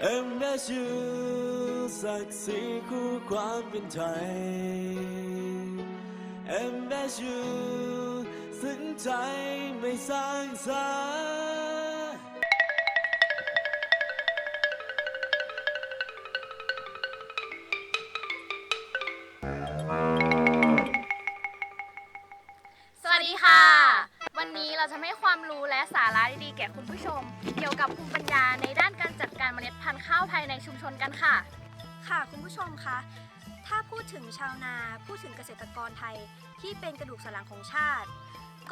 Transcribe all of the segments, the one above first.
เอ็มเอสยูศักดิ์ศรีคู่ความเป็นไทย เอ็มเอสยูซึ้งใจไม่สร้างสรรค์สวัสดีค่ะ วันนี้เราจะให้ความรู้และสาระดีๆแก่คุณผู้ชม เกี่ยวกับภูมิปัญญาใน ข้าวภายในชุมชนกันค่ะ ค่ะคุณผู้ชมคะ ถ้าพูดถึงชาวนา พูดถึงเกษตรกรไทยที่เป็นกระดูกสันหลังของชาติ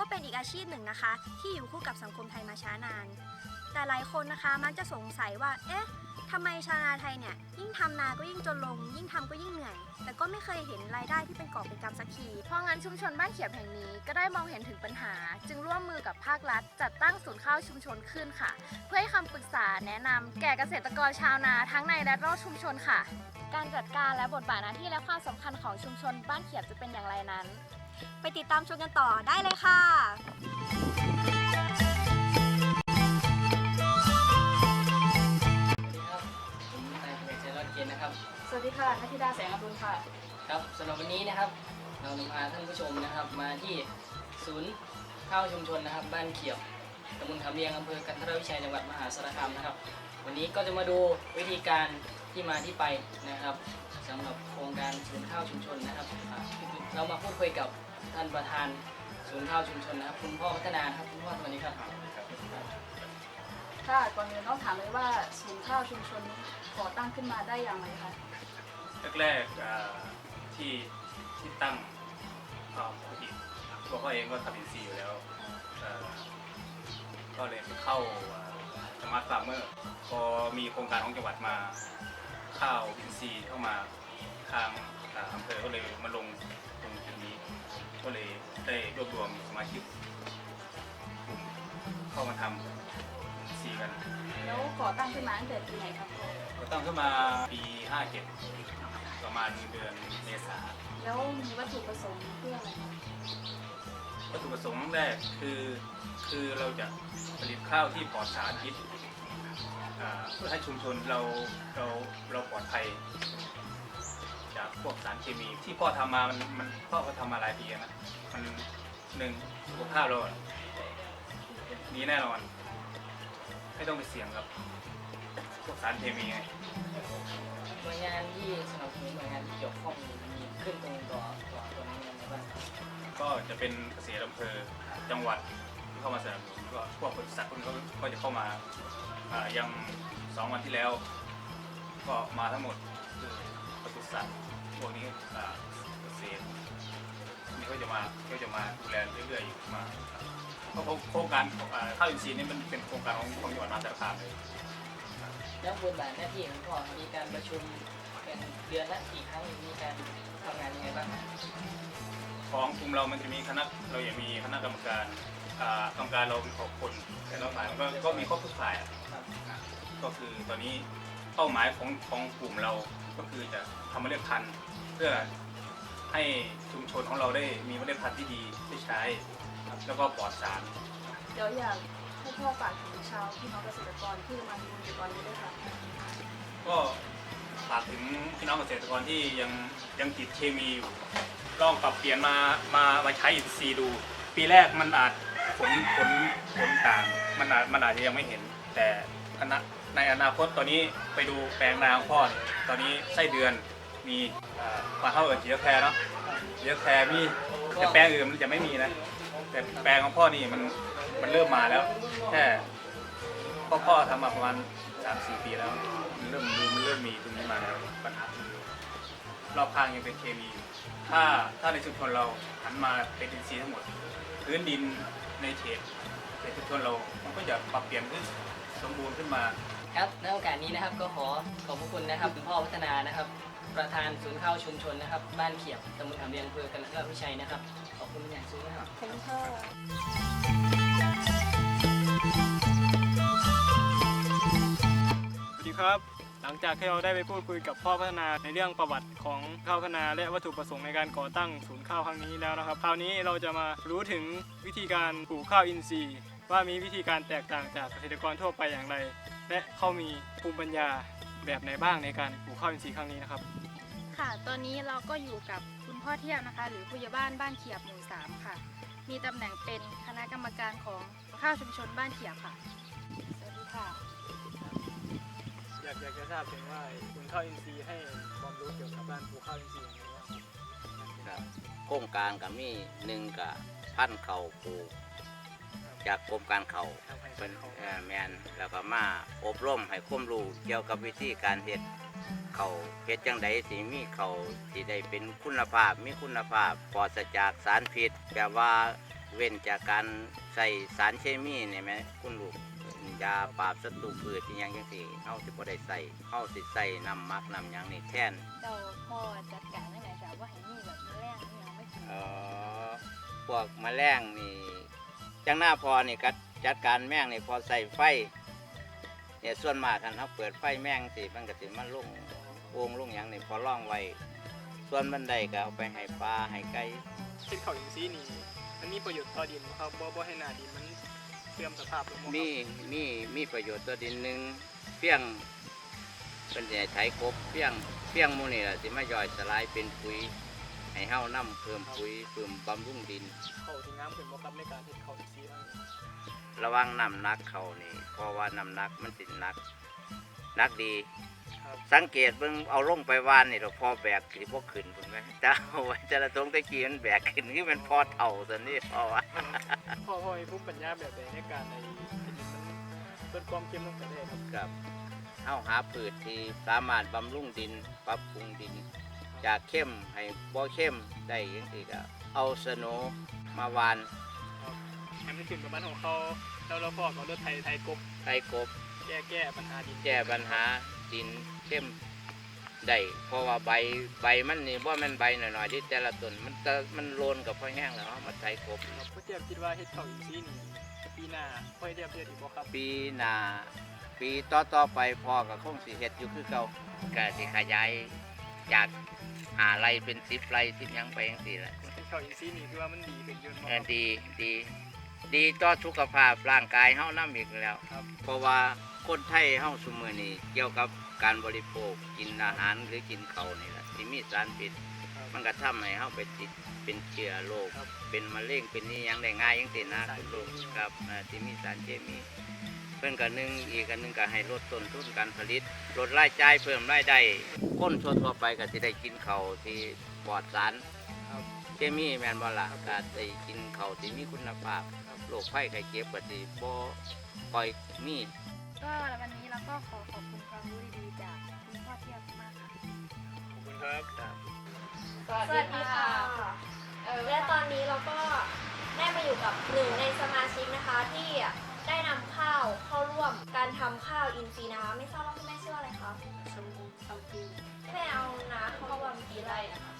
ก็เป็นอีกอาชีพหนึ่งนะคะ ที่อยู่คู่กับสังคมไทยมาช้านาน แต่หลายคนนะคะมักจะสงสัยว่า เอ๊ะทำไมชาวนาไทยเนี่ยยิ่งทำนาก็ยิ่งจนลง ยิ่งทำก็ยิ่งเหนื่อย แต่ก็ไม่เคยเห็นรายได้ที่เป็นกอบเป็นกำสักทีเพราะงั้นชุมชนบ้านเขียบแห่งนี้ก็ได้มองเห็นถึงปัญหา จึงร่วมมือกับภาครัฐ จัดตั้งศูนย์ข้าวชุมชนขึ้นค่ะ เพื่อให้คำปรึกษาแนะนำแก่เกษตรกรชาวนาทั้งในและนอกชุมชนค่ะ การจัดการและบทบาทหน้าที่และความสำคัญของชุมชนบ้านเขียบจะเป็นอย่างไรนั้น ไปติดตามชมกันต่อได้เลยค่ะสวัสดีครับผมนายพงศ์เจริญเกียรตินะครับสวัสดีค่ะนัทธิดาแสงอรุณค่ะ ครับสำหรับวันนี้นะครับ เรานำพาท่านผู้ชมนะครับ มาที่ศูนย์ข้าวชุมชนนะครับ บ้านเขียวตำบลขามเรียงอำเภอกันทรวิชัยจังหวัดมหาสารคามนะครับ วันนี้ก็จะมาดูวิธีการที่มาที่ไปนะครับสำหรับโครงการศูนย์ข้าวชุมชนนะครับอ่าเรามาพูดคุยกับ ท่านประธานศูนย์ข้าวชุมชนนะครับ คุณพ่อพัฒนาครับคุณพ่อสวัสดีครับค่ะก่อนอื่นต้องถามเลยว่าศูนย์ข้าวชุมชนก่อตั้งขึ้นมาได้อย่างไรคะแรกๆอ่าที่ที่ตั้งก็ปกติตัวเขาเองก็ทำอินซีย์อยู่แล้วเอ่อก็เลยไปเข้าสมาร์ทฟาร์มเมอร์พอมีโครงการของจังหวัดมา ข้าวอินซีย์เข้ามาทางอ่าอำเภอก็เลย ได้รวบรวมสมาชิกกลุ่มเข้ามาทำอินซีย์กันแล้วก่อตั้งขึ้นมาตั้งแต่ปีไหนครับพ่อก็ตั้งขึ้นมาปี 57 ประมาณเดือนเมษาแล้วมีวัตถุประสงค์เพื่ออะไรคะวัตถุประสงค์แรกคือคือเราจะผลิตข้าวที่ปลอดสารพิษอ่าเพื่อให้ชุมชนเราเราเราปลอดภัย จากพวกสารเคมี ที่พ่อทำมามันมันพ่อก็ทำมาหลายปีแล้วนะมันหนึ่งสุขภาพเราอะดีแน่นอน ไม่ต้องไปเสี่ยงกับพวกสารเคมีไงหน่วยงานที่สนับสนุนหน่วยงานที่เกี่ยวข้องมีขึ้นตรงต่อต่อตรงนี้ยังไงบ้างครับก็จะเป็นเกษตรอำเภอจังหวัดที่เข้ามาสนับสนุนก็พวกบริษัทพวกนี้ก็ก็จะเข้ามาอ่ายังสองวันที่แล้ว ก็มาทั้งหมดคือปศุสัตว์ พวกนี้อ่าเกษตรนี่ก็จะมาก็จะมาดูแลเรื่อยๆอยู่มาเพราะโครงการของอ่าข้าวอินทรีย์นี่มันเป็นโครงการของของจังหวัดมหาสารคามเลยแล้วบทบาทหน้าที่ของพ่อมีการประชุมเป็นเดือนละกี่ครั้งมีการทำงานยังไงบ้างครับของกลุ่มเรามันจะมีคณะเราอย่างมีคณะกรรมการอ่ากรรมการเราเป็นหกคนแต่ละฝ่ายมันก็ก็มีครบทุกฝ่ายอะ ครับอะก็คือตอนนี้เป้าหมายของของกลุ่มเราก็คือจะทำเมล็ดพันธุ์เพื่อให้ชุมชนของเราได้มีเมล็ดพันธุ์ที่ดีได้ใช้ครับแล้วก็ปลอดสาร เดี๋ยวอยากให้พ่อฝากถึงชาวพี่น้องเกษตรกรที่มาดูในตอนนี้ด้วยค่ะก็ฝากถึงพี่น้องเกษตรกรที่ยังยังติดเคมีอยู่ลองปรับเปลี่ยนมามามาใช้อินทรีย์ดู ปีแรกมันอาจผลผลผลต่างมันอาจมันอาจจะยังไม่เห็น แต่อนาในอนาคตตอนนี้ไปดูแปลงนาของพ่อเนี่ยตอนนี้ไส้เดือนมี อ่าปลาเข้าเอิดเจียแครเนาะเจียแครมีแต่แปลงอื่นมันจะไม่มีนะ แต่แปลงของพ่อนี่มันมันเริ่มมาแล้วแค่พ่อพ่อทำมาประมาณสามสี่ปีแล้วมันเริ่มดูมันเริ่มมีตรงนี้มาแล้วปัญหารอบข้างยังเป็นเคมีอยู่ถ้าถ้าในชุมชนเราหันมาเป็นอินทรีย์ทั้งหมด พื้นดินในเขตเขตชุมชนเรา มันก็จะปรับเปลี่ยนขึ้นสมบูรณ์ขึ้นมา ครับในโอกาสนี้นะครับก็ขอขอบพระคุณนะครับคุณพ่อพัฒนานะครับ ประธานศูนย์ข้าวชุมชนนะครับ บ้านเขียบตำบลขามเรียงอำเภอกันทรวิชัยนะครับ ขอบคุณอย่างสูงนะครับ ขอบคุณค่ะสวัสดีครับหลังจากที่เราได้ไปพูดคุยกับพ่อพัฒนาในเรื่องประวัติของข้าวพัฒนาและวัตถุประสงค์ในการก่อตั้งศูนย์ข้าวครั้งนี้แล้วนะครับ คราวนี้เราจะมารู้ถึงวิธีการปลูกข้าวอินทรีย์ ว่ามีวิธีการแตกต่างจากเกษตรกรทั่วไปอย่างไร และเขามีภูมิปัญญาแบบไหนบ้างในการปลูกข้าวอินทรีย์ครั้งนี้นะครับ ค่ะ ตอนนี้เราก็อยู่กับคุณพ่อเทียบนะคะ หรือผู้ใหญ่บ้านบ้านเขียบหมู่สามค่ะ มีตำแหน่งเป็นคณะกรรมการของข้าวชุมชนบ้านเขียบค่ะ สวัสดีค่ะ อยากอยากจะทราบถึงว่าคุณข้าวอินทรีย์ให้ความรู้เกี่ยวกับการปลูกข้าวอินทรีย์อย่างไรบ้างครับครับโครงการกับมีหนึ่งกับพันธุ์เขาปลูกจากกรมการเขาทำให้ เป็นเขาเอ่อแมนแล้วก็มาอบรมให้ความรู้เกี่ยวกับวิธีการเฮ็ดเขาเฮ็ดจังไดสิมีเขาสิได้เป็นคุณภาพมีคุณภาพปลอดจากสารพิษแบบว่าเว้นจากการใส่สารเคมีเนี่ยไหมคุณลูกยาปราบศัตรูพืชอหย่างจังซี่เฮาสิบ่ได้ใส่เฮาสิใส่น้ำหมักน้ำหยังนี่แทนเราพอจัดการได้ไหนแบบว่าให้มีแบบแมลงอหย่างไม่กินเอ่อพวกแมลงนี่จังหน้าพอนี่กัด จัดการแมงนี่พอใส่ไฟเนี่ยส่วนมากคันเขาเปิดไฟแมงสิมันก็สิมันลุ่งวงลุ่งหยังนี่พอล่องไว้ส่วนบันไดก็เอาไปให้ปลาให้ไก่เช่นข้าวอินทรีย์นี่มันมีประโยชน์ต่อดินบ่ครับบ่บ่ให้หน้าดินมันเสื่อมสภาพลงบ่ครับมีมีมีประโยชน์ตัวดินหนึ่งเพียงเป็นใหญ่ไถกบเพียงเพียงหมูนี่แหละสิมาย่อยสลายเป็นปุ๋ย ให้เฮานํเพิ่มปุ๋ยเพิ่มบำรุงดิน เขาถึงงามขึ้นบ่ครับในการเฮ็ดข้าวอินทรีย์ครั้งนี้ระวังน้ำหนักเขานี่เพราะว่าน้ำหนักมันสิหนักหนักดี ครับสังเกตเบิ่งเอาลงไปวานนี่เราพอแบกสิบ่ขึ้นพุ่นไหมแต่เอาไว้แต่ละตรงตะกี้มันแบกขึ้นคือมันพอเท่าสันนี่พอว่าพ่อพ่อมีภูมิปัญญาแบบใดในการในให้ดินมันลดความเค็มลงไปได้ครับ กับเอาหาพืชที่สามารถบำรุงดิน ปรับปรุงดิน จากเข้มให้บ่เข้มได้ยังซี่ก็เอาสโนว์มาวานให้มันขึ้นกับมันของเขาแล้วเราพ่อเขาเลือกไทยไทยกบไถกบแก้แก้ปัญหาดินแก้ปัญหาดินเข้มได้เพราะว่าใบใบมันนี่ว่ามันใบหน่อยๆที่แต่ละต้นมันจะมันโลนกับพอแห้งแล้วเอามาไถกบครับพ่อเทียบคิดว่าเฮ็ดข้าวอินทรีย์นี่ปีหน้าพ่อเทียบเฮ็ดอีกบ่ครับปีหน้าปีต่อต่อๆไปพอกับคงสิเฮ็ดอยู่คือเก่าก็สิขยายจาก หาไรเป็นสิบไรสิบหยังไปจังซี่แหละเฮ็ดข้าวอินทรีย์นี่คือว่ามันดีขึ้นเยอะเอมาอกดีดี ดีต่อสุขภาพร่างกายเฮานำอีกแล้ว ครับเพราะว่าคนไทยเฮาซุมื้อนี้เกี่ยวกับการบริโภคกินอาหารหรือกินข้าวนี่แหละที่มีสารพิษครับ มันก็ทำให้เฮาไปติดเป็นเชื้อโรคครับเป็นมะเร็งเป็นนี่ยังได้ง่ายยังตินะสารคุณเคมีลูกครับอ่าที่มีสารเคมี เพิ่นก็หนึ่งอีกอันหนึงก็ให้ลดต้นทุนการผลิตลดรายจ่ายเพิ่มรายได้คนทั่วๆไปก็สิได้กินข้าวที่ปลอดสารครับเคมีแม่นบ่ล่ะก็ได้กินข้าวที่มีคุณภาพโรคภัยไข้เจ็บก็สิบ่ค่อยมีก็วันนี้เราก็ขอขอบคุณความรู้ดีๆจากคุณพ่อเทียบมากค่ะ ขอบคุณครับ สวัสดีค่ะและตอนนี้เราก็ได้มาอยู่กับหนึ่งในสมาชิกนะคะที่ได้นำข้าวเข้าร่วมการทำข้าวอินทรีย์นะคะไม่ทราบว่าคุณแม่ชื่ออะไรคะแม่เอานาเข้าร่วมกี่ไร่นะคะ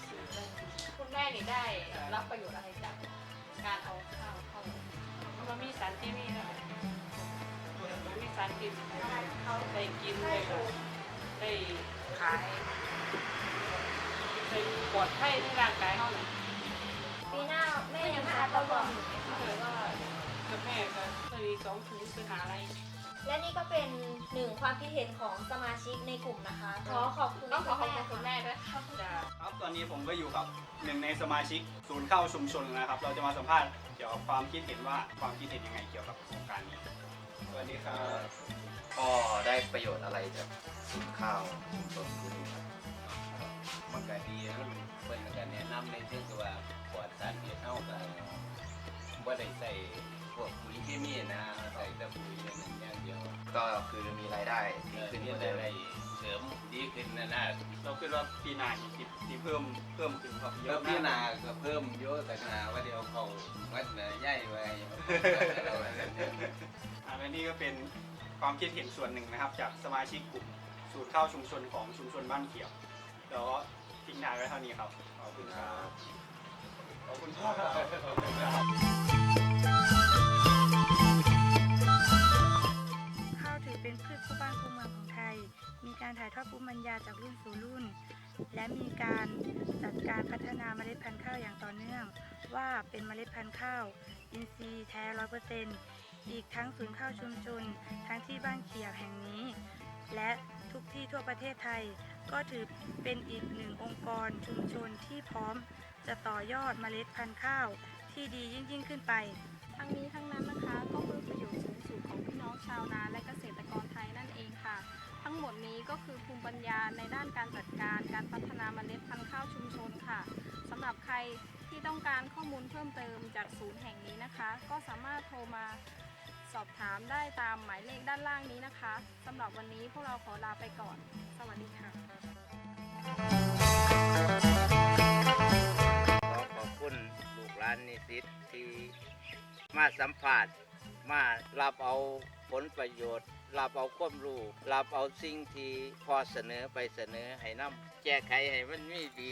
คุณแม่นี่ได้รับประโยชน์อะไรจากการเอาข้าวเข้ามันมีสารเคมีนะมันมีสารพิษได้กินได้ได้ขายได้ปลอดภัยในร่างกายเขาเนี่ยปีหน้าแม่ยังจะเข้าร่วมอยู่ไหมคะเลยว่ากับแม่ก็เคย สองถุงไปหาอะไร และนี่ก็เป็นหนึ่งความคิดเห็นของสมาชิกในกลุ่มนะคะ ขอขอบคุณต้องขอขอบแม่คุณคุณแม่ด้วยจ้ะครับตอนนี้ผมก็อยู่กับหนึ่งในสมาชิกศูนย์ข้าวชุมชนนะครับ เราจะมาสัมภาษณ์เกี่ยวกับความคิดเห็นว่าความคิดเห็นยังไงเกี่ยวกับโครงการนี้สวัสดีครับก็ได้ประโยชน์อะไรจากสูตรข้าวชุมชนที่นี่ครับมันก็ดีนะมันเพิ่นก็แนะนำในเชิงที่ว่าปลอดสารพิษเฮาก็บ่ได้ใส่พ วกปุ๋ยเคมีนะใส่แต่ปุ๋ยอย่างนั้นอย่างเดียวก็คือมีรายได้ดีอขึ้นที่กว่าได้เดิมได้เสริมดีขึ้นนะนะเราคิดว่าปีหน้าอีกสิบสิเพิ่มเพิ่มขึ้นครับเยแล้วอะพี่มากนาก็เพิ่มเยอะแต่นาว่าเดียวเขาวัดน่ะใหญ่ไว้อ่าและนี่ก็เป็นความคิดเห็นส่วนหนึ่งนะครับ จากสมาชิกกลุ่มสูตรข้าวชุมชนของชุมชนบ้านเขียวแล้วก็ทิ้งท้ายไว้เท่านี้ครับขอบคุณครับ ขอบคุณครับ การถ่ายทอดภูมิปัญญาจากรุ่นสู่รุ่น และมีการจัดการพัฒนาเมล็ดพันธุ์ข้าวอย่างต่อเนื่อง ว่าเป็นเมล็ดพันธุ์ข้าว อินทรีย์แท้ร้อยเปอร์เซ็นต์อีกทั้งศูนย์ข้าวชุมชนทั้งที่บ้านเขียบแห่งนี้ และทุกที่ทั่วประเทศไทย ก็ถือเป็นอีกหนึ่งองค์กรชุมชนที่พร้อม จะต่อยอดเมล็ดพันธุ์ข้าวที่ดียิ่งยิ่งขึ้นไป ทั้งนี้ทั้งนั้นนะคะก็เพื่อประโยชน์สูงสุดของพี่น้องชาวนาและเกษตรกรไทยนั่นเองค่ะ ทั้งหมดนี้ก็คือภูมิปัญญาในด้านการจัดการ การพัฒนาเมล็ดพันธุ์ข้าวชุมชนค่ะสำหรับใครที่ต้องการข้อมูลเพิ่มเติมจากศูนย์แห่งนี้นะคะ ก็สามารถโทรมาสอบถามได้ตามหมายเลขด้านล่างนี้นะคะสำหรับวันนี้พวกเราขอลาไปก่อน สวัสดีค่ะ ขอขอบคุณลูกหลานนิสิตที่มาสัมผัสมารับเอาผลประโยชน์ รับเอาความรู้รับเอาสิ่งที่พอเสนอไปเสนอให้นำแก้ไขให้มันมีดี